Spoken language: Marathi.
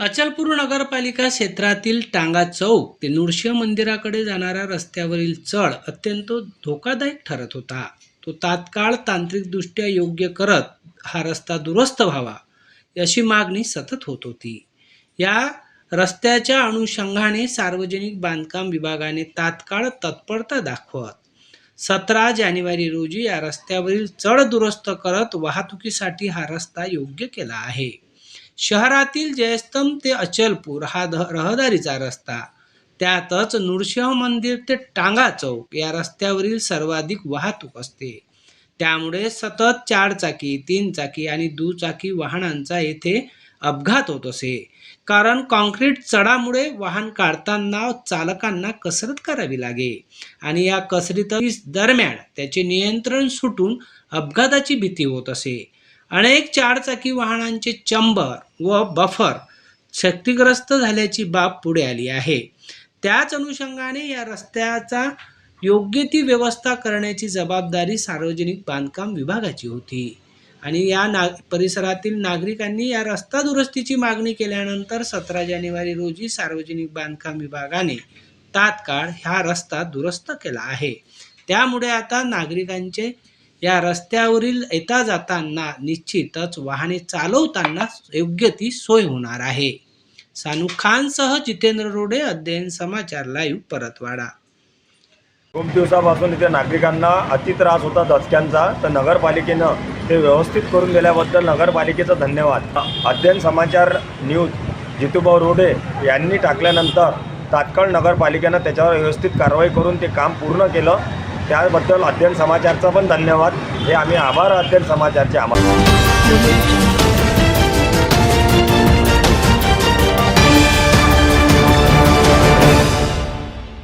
अचलपूर नगरपालिका क्षेत्रातील टांगा चौक ते नृसिंह मंदिराकडे जाणाऱ्या रस्त्यावरील चढ अत्यंत धोकादायक ठरत होता. तो तात्काळ तांत्रिकदृष्ट्या योग्य करत हा रस्ता दुरुस्त व्हावा अशी मागणी सतत होत होती. या रस्त्याच्या अनुषंगाने सार्वजनिक बांधकाम विभागाने तात्काळ तत्परता दाखवत सतरा जानेवारी रोजी या रस्त्यावरील चढ दुरुस्त करत वाहतुकीसाठी हा रस्ता योग्य केला आहे. शहरातील जयस्तंभ ते अचलपूर हा ध रहदारीचा रस्ता. त्यातच नृसिंह मंदिर ते टांगा चौक या रस्त्यावरील सर्वाधिक वाहतूक असते. त्यामुळे सतत चार चाकी तीन चाकी आणि दुचाकी वाहनांचा येथे अपघात होत असे. कारण कॉन्क्रीट चढामुळे वाहन काढताना चालकांना कसरत करावी लागे आणि या कसरती दरम्यान त्याचे नियंत्रण सुटून अपघाताची भीती होत असे. अनेक चारचाकी वाहनांचे चंबर व बफर शक्तिग्रस्त झाल्याची बाब पुढे आली आहे. त्याच अनुषंगाने या रस्त्याचा योग्य ती व्यवस्था करण्याची जबाबदारी सार्वजनिक बांधकाम विभागाची होती. आणि या ना परिसरातील नागरिकांनी या रस्ता दुरुस्तीची मागणी केल्यानंतर सतरा जानेवारी रोजी सार्वजनिक बांधकाम विभागाने तात्काळ हा रस्ता दुरुस्त केला आहे. त्यामुळे आता नागरिकांचे या रस्त्यावरील येता जाताना निश्चितच वाहने चालवताना योग्य ती सोय होणार आहे. सानू खानसह जितेंद्र रोडे अध्ययन समाचार लाईव्ह परतवाडा. खूप दिवसापासून इथे नागरिकांना अति त्रास होता दचक्यांचा तर नगरपालिकेनं ते व्यवस्थित करून दिल्याबद्दल नगरपालिकेचं धन्यवाद. अध्ययन समाचार न्यूज जितूभाऊ रोडे यांनी टाकल्यानंतर तात्काळ नगरपालिकेनं त्याच्यावर व्यवस्थित कारवाई करून ते काम पूर्ण केलं. त्याबद्दल अध्ययन समाचारचा पण धन्यवाद. हे आम्ही आभार अध्ययन समाचारचे आभार.